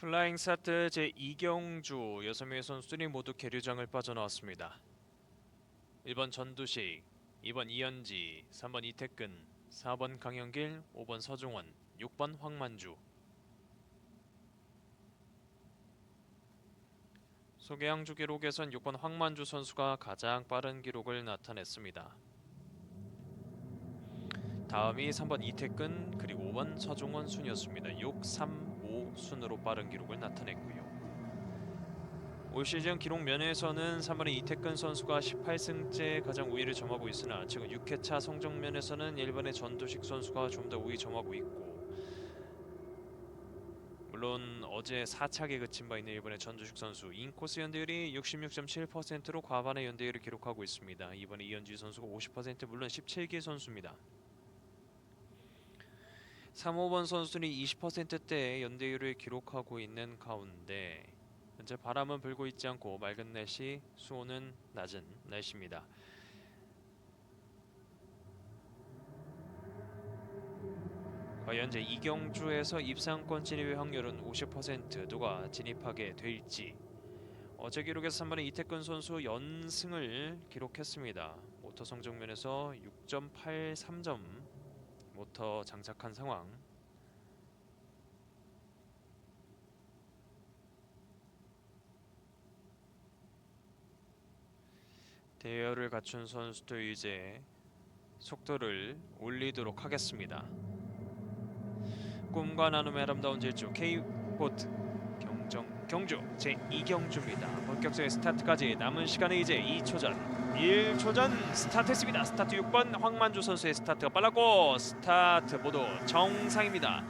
플라잉 사트 제2경주 6명의 선수들이 모두 계류장을 빠져나왔습니다. 1번 전두식, 2번 이현지, 3번 이태근, 4번 강영길, 5번 서중원, 6번 황만주. 소개항주 기록에선 6번 황만주 선수가 가장 빠른 기록을 나타냈습니다. 다음이 3번 이태근 그리고 5번 서중원 순이었습니다. 6, 3, 5 순으로 빠른 기록을 나타냈고요. 올 시즌 기록 면에서는 3번의 이태근 선수가 18승째 가장 우위를 점하고 있으나 지금 6회차 성적 면에서는 1번의 전두식 선수가 좀 더 우위 점하고 있고 물론 어제 4차게 그친 바 있는 일본의 전두식 선수 인코스 연대율이 66.7%로 과반의 연대율을 기록하고 있습니다. 이번에 이현지 선수가 50% 물론 17기 선수입니다. 3, 5번 선수들이 20%대의 연대율을 기록하고 있는 가운데 현재 바람은 불고 있지 않고 맑은 날씨, 수온은 낮은 날씨입니다. 현재 이경주에서 입상권 진입의 확률은 50% 누가 진입하게 될지 어제 기록에서 3번의 이태근 선수 연승을 기록했습니다. 모터 성적 면에서 6.83점 모터 장착한 상황. 대열을 갖춘 선수들 이제 속도를 올리도록 하겠습니다. 꿈과 나눔의 아름다운 질주 K보트 경 정 경주 제 2경주입니다. 본격적인 스타트까지 남은 시간은 이제 2초 전 1초 전 스타트했습니다. 스타트 6번 황만주 선수의 스타트가 빨랐고 스타트 모두 정상입니다.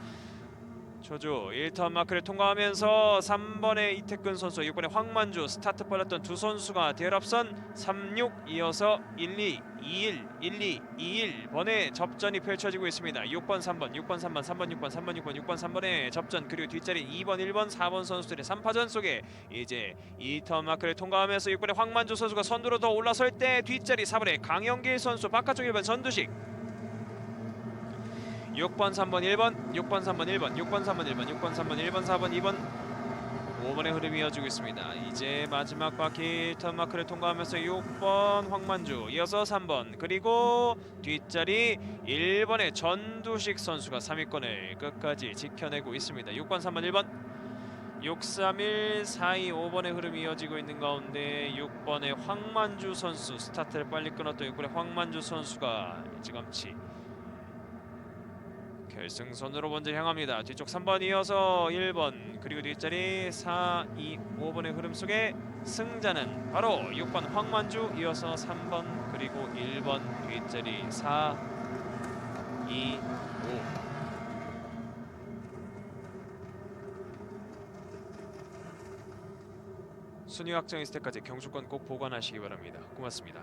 조조 1턴 마크를 통과하면서 3번의 이태근 선수, 6번의 황만주 스타트 빨랐던 두 선수가 대열 앞선 36 이어서 12, 21, 12, 21번의 접전이 펼쳐지고 있습니다. 6번, 3번, 6번, 3번, 3번, 6번, 3번, 6번, 6번, 3번의 접전 그리고 뒷자리 2번, 1번, 4번 선수들의 3파전 속에 이제 2턴 마크를 통과하면서 6번의 황만주 선수가 선두로 더 올라설 때 뒷자리 4번의 강영길 선수 바깥쪽 1번 전두식 6번 3번 1번 6번 3번 1번 6번 3번 1번 6번 3번 1번 4번 2번 5번의 흐름이 이어지고 있습니다. 이제 마지막 바퀴 턴 마크를 통과하면서 6번 황만주 이어서 3번 그리고 뒷자리 1번의 전두식 선수가 3위권을 끝까지 지켜내고 있습니다. 6번 3번 1번 631 42 5번의 흐름이 이어지고 있는 가운데 6번의 황만주 선수 스타트를 빨리 끊었던 6번의 황만주 선수가 일찌감치 결승선으로 먼저 향합니다. 뒤쪽 3번 이어서 1번 그리고 뒷자리 4, 2, 5번의 흐름 속에 승자는 바로 6번 황만주 이어서 3번 그리고 1번 뒷자리 4, 2, 5 순위 확정 있을 때까지 경주권 꼭 보관하시기 바랍니다. 고맙습니다.